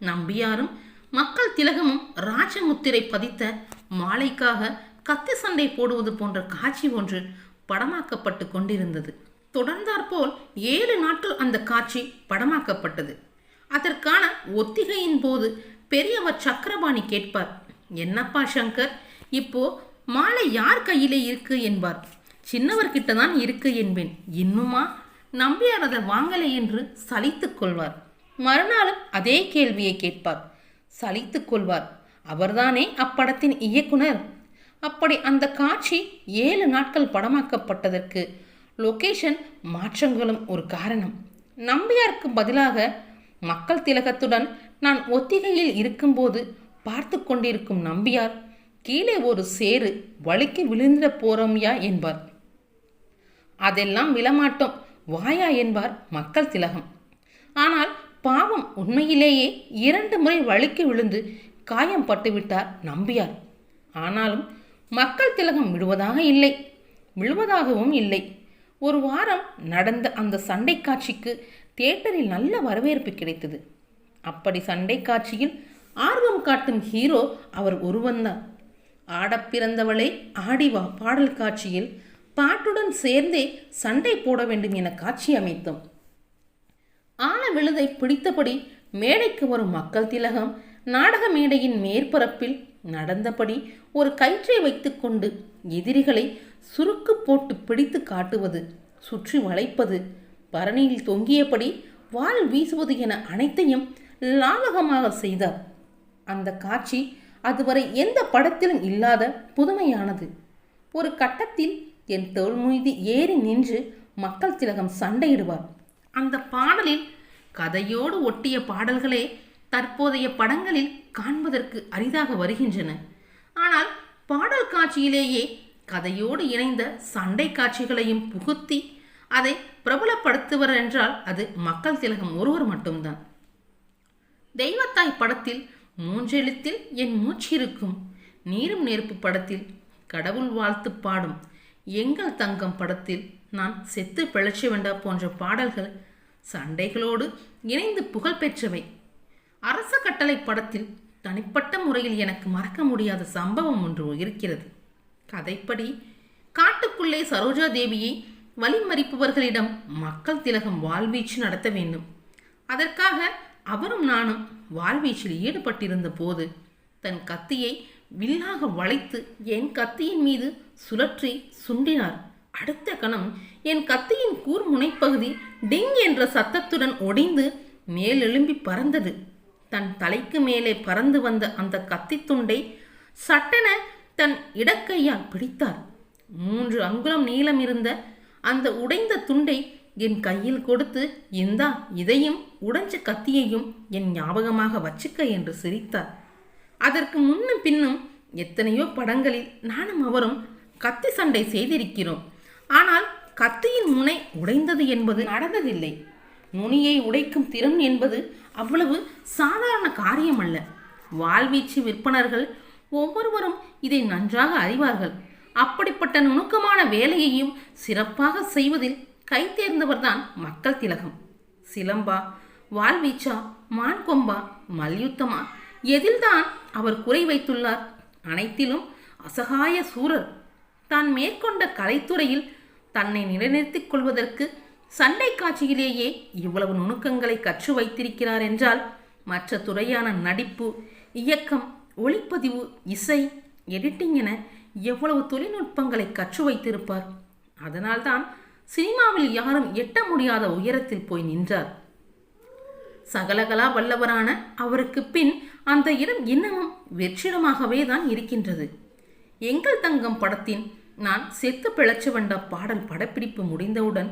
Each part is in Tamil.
நம்பியாரும் மக்கள் திலகமும் ராஜமுத்திரை பதித்த மாலைக்காக கத்தி சண்டை போடுவது போன்ற காட்சி ஒன்று படமாக்கப்பட்டு கொண்டிருந்தது. தொடர்ந்தாற்போல் ஏழு நாட்கள் அந்த காட்சி படமாக்கப்பட்டது. அதற்கான ஒத்திகையின் போது பெரியவர் சக்கரபாணி கேட்பார் என்னப்பா சங்கர் இப்போ மாலை யார் கையிலே இருக்கு? என்பார். சின்னவர்கிட்ட தான் இருக்கு என்பேன். இன்னுமா? நம்பியார் அதை வாங்கலை என்று சலித்துக் கொள்வார். மறுநாளும் அதே கேள்வியை கேட்பார். சலித்துக் கொள்வார். அவர்தானே அப்படத்தின் இயக்குனர்? அப்படி அந்த காட்சி ஏழு நாட்கள் படமாக்கப்பட்டதற்கு லொகேஷன் மாற்றங்களும் ஒரு காரணம். நம்பியாருக்கு பதிலாக மக்கள் திலகத்துடன் நான் ஒத்திகையில் இருக்கும்போது பார்த்து கொண்டிருக்கும் நம்பியார் கீழே ஒரு சேறு வழுக்கி விழுந்திட போறோம்யா என்பார். அதெல்லாம் விழமாட்டோம் வாயா என்பார் மக்கள் திலகம். ஆனால் பாவம் உண்மையிலேயே இரண்டு முறை வழுக்கி விழுந்து காயம் பட்டுவிட்டார் நம்பியார். ஆனாலும் மக்கள் திலகம் விடுவதாக இல்லை விழுவதாகவும் இல்லை. ஒரு வாரம் நடந்த அந்த சண்டை காட்சிக்கு தியேட்டரில் நல்ல வரவேற்பு கிடைத்தது. அப்படி சண்டை காட்சியில் ஆர்வம் காட்டும் ஹீரோ அவர் ஒருவன்தான். ஆடப்பிறந்தவளை ஆடிவா ஆடி வா பாடல் காட்சியில் பாட்டுடன் சேர்ந்தே சண்டை போட வேண்டும் என காட்சி அமைத்தோம். ஆன விழுதை பிடித்தபடி மேடைக்கு வரும் மக்கள் திலகம் நாடக மேடையின் மேற்பரப்பில் நடந்தபடி ஒரு கயிற்றை வைத்துக்கொண்டு எதிரிகளை சுருக்கு போட்டு பிடித்து காட்டுவது சுற்றி வளைப்பது பரணியில் தொங்கியபடி வாள் வீசுவது என அனைத்தையும் லாவகமாக செய்தார். அந்த காட்சி அதுவரை எந்த படத்திலும் இல்லாத புதுமையானது. ஒரு கட்டத்தில் என் தோல் மீது ஏறி நின்று மக்கள் திலகம் சண்டையிடுவார். அந்த பாடலில் கதையோடு ஒட்டிய பாடல்களே தற்போதைய படங்களில் காண்பதற்கு அரிதாக வருகின்றன. ஆனால் பாடல் காட்சியிலேயே கதையோடு இணைந்த சண்டை காட்சிகளையும் புகுத்தி அதை பிரபலப்படுத்துவர் என்றால் அது மக்கள் திலகம் ஒருவர் மட்டும்தான். தெய்வத்தாய் படத்தில் மூன்றெழுத்தில் என் மூச்சு இருக்கும். நீரும் நெருப்பு படத்தில் கடவுள் வாழ்த்து பாடும் எங்கள் தங்கம் படத்தில் நான் செத்து பிழைச்சி வேண்டா போன்ற பாடல்கள் சண்டைகளோடு இணைந்து புகழ்பெற்றவை அரச கட்டளை படத்தில் தனிப்பட்ட முறையில் எனக்கு மறக்க முடியாத சம்பவம் ஒன்று இருக்கிறது. கதைப்படி காட்டுக்குள்ளே சரோஜா தேவியை வழிமறிப்பவர்களிடம் மக்கள் திலகம் வாழ்வீச்சு நடத்த வேண்டும். அதற்காக அவரும் நானும் வாழ்வீச்சில் ஈடுபட்டிருந்த போது தன் கத்தியை வில்லாக வளைத்து என் கத்தியின் மீது சுழற்றி சுண்டினார். அடுத்த கணம் என் கத்தியின் கூர் முனைப்பகுதி டிங் என்ற சத்தத்துடன் ஒடிந்து மேலெழும்பி பறந்தது. தன் தலைக்கு மேலே பறந்து வந்த அந்த கத்தி துண்டை சட்டென தன் இடக்கையால் பிடித்தார். மூன்று அங்குலம் நீளம் இருந்த அந்த உடைந்த துண்டை என் கையில் கொடுத்து இந்தா இதையும் உடைஞ்ச கத்தியையும் என் ஞாபகமாக வச்சுக்க என்று சிரித்தார். அதற்கு முன்னும் பின்னும் எத்தனையோ படங்களில் நானும் அவரும் கத்தி சண்டை செய்திருக்கிறோம். ஆனால் கத்தியின் முனை உடைந்தது என்பது நடந்ததில்லை. நுனியை உடைக்கும் திறன் என்பது அவ்வளவு சாதாரண காரியம் அல்ல வாழ்வீச்சு விற்பனர்கள் ஒவ்வொருவரும் இதை நன்றாக அறிவார்கள். அப்படிப்பட்ட நுணுக்கமான வேலையையும் சிறப்பாக செய்வதில் கை தேர்ந்தவர்தான் மக்கள் திலகம். சிலம்பா வால்வீச்சா மான்கொம்பா மல்யுத்தமா எதில்தான் அவர் குறை வைத்துள்ளார். அனைத்திலும் அசகாய சூரர். தான் மேற்கொண்ட கலைத்துறையில் தன்னை நிலைநிறுத்திக் கொள்வதற்கு சண்டை காட்சியிலேயே இவ்வளவு நுணுக்கங்களை கற்று வைத்திருக்கிறார் என்றால் மற்ற துறையான நடிப்பு இயக்கம் ஒளிப்பதிவு இசை எடிட்டிங் என எவ்வளவு தொழில்நுட்பங்களை கற்று வைத்திருப்பார். அதனால்தான் சினிமாவில் யாரும் எட்ட முடியாத உயரத்தில் போய் நின்றார். சகலகலா வல்லவரான அவருக்கு பின் அந்த இடம் இன்னமும் வெற்றிடமாகவே தான் இருக்கின்றது. எங்கள் தங்கம் படத்தின் நான் செத்து பிழைச்சு வந்த பாடல் படப்பிடிப்பு முடிந்தவுடன்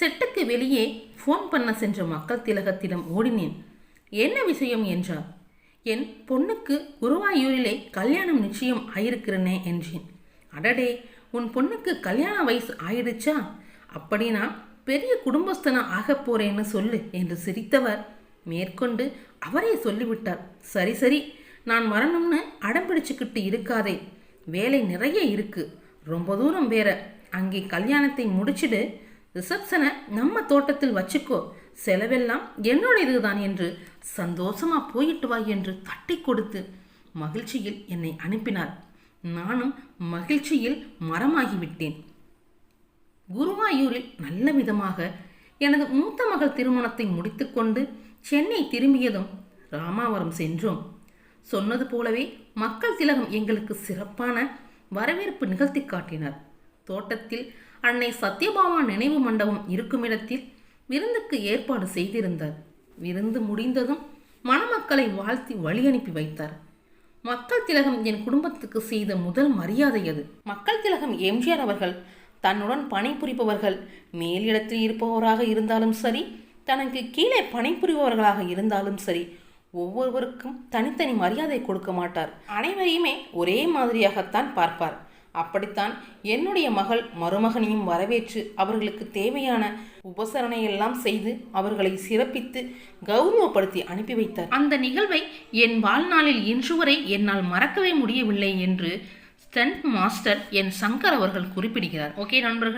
செட்டுக்கு வெளியே ஃபோன் பண்ண சென்ற மக்கள் திலகத்திடம் ஓடினேன். என்ன விஷயம்? என்றார் என் பொண்ணுக்கு குருவாயூரிலே கல்யாணம் நிச்சயம் ஆயிருக்கிறனே என்றேன். அடடே உன் பொண்ணுக்கு கல்யாண வயசு ஆயிடுச்சா? அப்படின்னா பெரிய குடும்பஸ்தனா ஆகப் போறேன்னு சொல்லு என்று சிரித்தவர். மேற்கொண்டு அவரே சொல்லிவிட்டார். சரி சரி நான் வரணும்னு அடம் பிடிச்சுக்கிட்டு இருக்காதே. வேலை நிறைய இருக்குது ரொம்ப தூரம் வேற. அங்கே கல்யாணத்தை முடிச்சிடு. ரிசப்ஷனை நம்ம தோட்டத்தில் வச்சுக்கோ. செலவெல்லாம் என்னுடையது தான் என்று சந்தோஷமா போயிட்டு வா என்று தட்டி கொடுத்து மகிழ்ச்சியில் என்னை அனுப்பினார். நானும் மகிழ்ச்சியில் மரமாகிவிட்டேன். குருவாயூரில் நல்ல விதமாக எனது மூத்த மகள் திருமணத்தை முடித்துக்கொண்டு சென்னை திரும்பியதும் ராமாவரம் சென்றோம். சொன்னது போலவே மக்கள் திலகம் எங்களுக்கு சிறப்பான வரவேற்பு நிகழ்த்தி காட்டினர். தோட்டத்தில் அன்னை சத்யபாமா நினைவு மண்டபம் இருக்குமிடத்தில் விருந்துக்கு ஏற்பாடு செய்திருந்தார். விருந்து முடிந்ததும் மணமக்களை வாழ்த்தி வழி அனுப்பி வைத்தார். மக்கள் திலகம் என் குடும்பத்துக்கு செய்த முதல் மரியாதை அது. மக்கள் திலகம் எம்ஜிஆர் அவர்கள் தன்னுடன் பணிபுரிபவர்கள் மேலிடத்தில் இருப்பவராக இருந்தாலும் சரி தனக்கு கீழே பணிபுரிபவர்களாக இருந்தாலும் சரி ஒவ்வொருவருக்கும் தனித்தனி மரியாதை கொடுக்க மாட்டார். அனைவரையுமே ஒரே மாதிரியாகத்தான் பார்ப்பார். அப்படித்தான் என்னுடைய மகள் மருமகனையும் வரவேற்று அவர்களுக்கு தேவையான உபசரணையெல்லாம் செய்து அவர்களை சிறப்பித்து கௌரவப்படுத்தி அனுப்பி வைத்தார். அந்த நிகழ்வை என் வாழ்நாளில் இன்று வரை என்னால் மறக்கவே முடியவில்லை என்று ஸ்டண்ட் மாஸ்டர் என் சங்கர் அவர்கள் குறிப்பிடுகிறார். ஓகே நண்பர்கள்